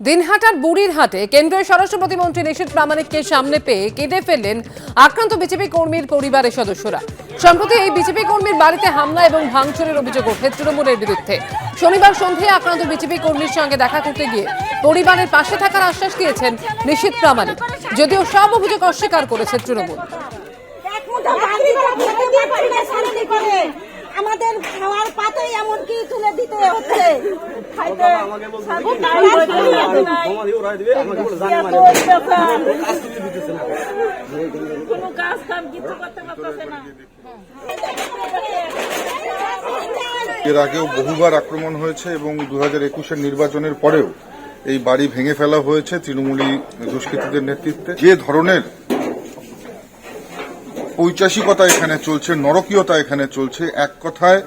দিনহাটার বুড়ির হাটে কেন্দ্রীয় স্বরাষ্ট্র প্রতিমন্ত্রী নিশীথ প্রামাণিককে সামনে পেয়ে কেঁদে ফেললেন আক্রান্ত বিজেপি কর্মীর পরিবারের সদস্যরা। সম্প্রতি এই বিজেপি কর্মীর বাড়িতে হামলা এবং ভাঙচুরের অভিযোগ ওঠে তৃণমূলের বিরুদ্ধে। শনিবার সন্ধ্যায় আক্রান্ত বিজেপি কর্মীর সঙ্গে দেখা করতে গিয়ে পরিবারের পাশে থাকার আশ্বাস দিয়েছেন নিশীথ প্রামাণিক। যদিও সব অভিযোগ অস্বীকার করেছে তৃণমূল। আমাদের খাওয়ার পাতেই এমন কি তুলে দিতে হচ্ছে। খাইতে কোনো কাজ কাম কিছু করতে পারতেছে না। এর আগেও বহুবার আক্রমণ হয়েছে এবং দু হাজার একুশের নির্বাচনের পরেও এই বাড়ি ভেঙে ফেলা হয়েছে তৃণমূলী দুষ্কৃতীদের নেতৃত্বে। যে ধরনের ঐচাসিকতা এখানে চলছে নরকীয়তা এখানে চলছে এক কথায়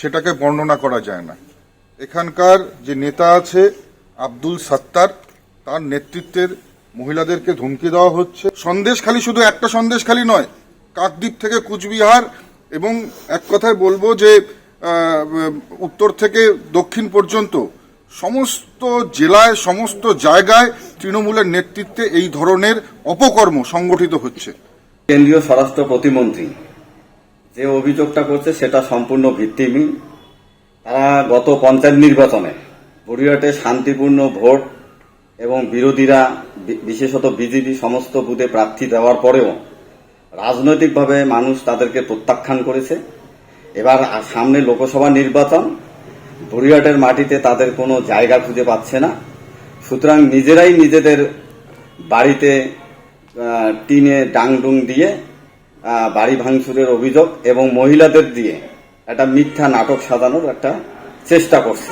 সেটাকে বর্ণনা করা যায় না। এখানকার যে নেতা আছে, আব্দুল সত্তার, তার নেতৃত্বের মহিলাদেরকে ধমকি দেওয়া হচ্ছে। সন্দেশখালী শুধু একটা সন্দেশখালী নয়, কাকদ্বীপ থেকে কুচবিহার এবং এক কথায় বলব যে উত্তর থেকে দক্ষিণ পর্যন্ত সমস্ত জেলায়, সমস্ত জায়গায় তৃণমূলের নেতৃত্বে এই ধরনের অপকর্ম সংগঠিত হচ্ছে। কেন্দ্রীয় স্বরাষ্ট্র প্রতিমন্ত্রী যে অভিযোগটা করছে সেটা সম্পূর্ণ ভিত্তিহীন। তারা গত পঞ্চায়েত নির্বাচনে বড়িয়াটে শান্তিপূর্ণ ভোট এবং বিরোধীরা বিশেষত বিজেপি সমস্ত বুথে প্রার্থী দেওয়ার পরেও রাজনৈতিকভাবে মানুষ তাদেরকে প্রত্যাখ্যান করেছে। এবার সামনে লোকসভা নির্বাচন, বড়িয়াটের মাটিতে তাদের কোনো জায়গা খুঁজে পাচ্ছে না। সুতরাং নিজেরাই নিজেদের বাড়িতে টিনে ডাংডুং দিয়ে বাড়ি ভাঙচুরের অভিযোগ এবং মহিলাদের দিয়ে একটা মিথ্যা নাটক সাজানোর একটা চেষ্টা করছে।